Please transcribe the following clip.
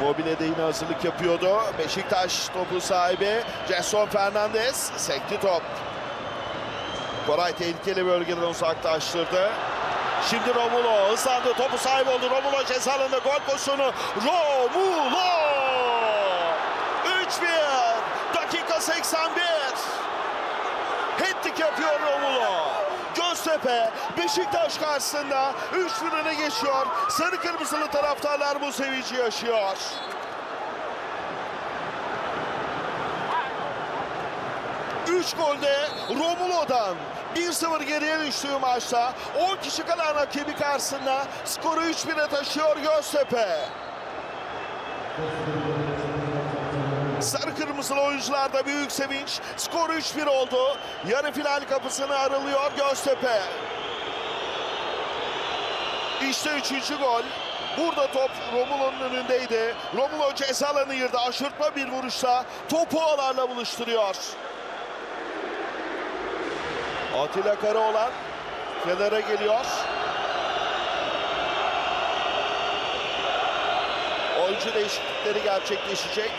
Immobile de yine hazırlık yapıyordu. Beşiktaş topu sahibi Jason Fernandez. Sekti top. Koray tehlikeli bölgeden uzaklaştırdı. Şimdi Romulo hızlandı. Topu sahip oldu. Romulo ceza gol pozisyonu. Romulo! 3-1. Dakika 81. Hattrick yapıyor Romulo. Göztepe Beşiktaş karşısında 3-1 öne geçiyor. Sarı kırmızılı taraftarlar bu sevinci yaşıyor. Üç golde Romulo'dan 1-0 geriye düştüğü maçta 10 kişi kalan rakibi karşısında skoru 3-1'e taşıyor Göztepe. Sarı kırmızılı oyuncularda büyük sevinç. Skor 3-1 oldu. Yarı final kapısını aralıyor Göztepe. İşte üçüncü gol. Burada top Romulo'nun önündeydi. Romulo ceza alanı yırdı. Aşırtma bir vuruşla topu ağlarla buluşturuyor. Atilla Karaoğlan kenara geliyor. Oyuncu değişiklikleri gerçekleşecek.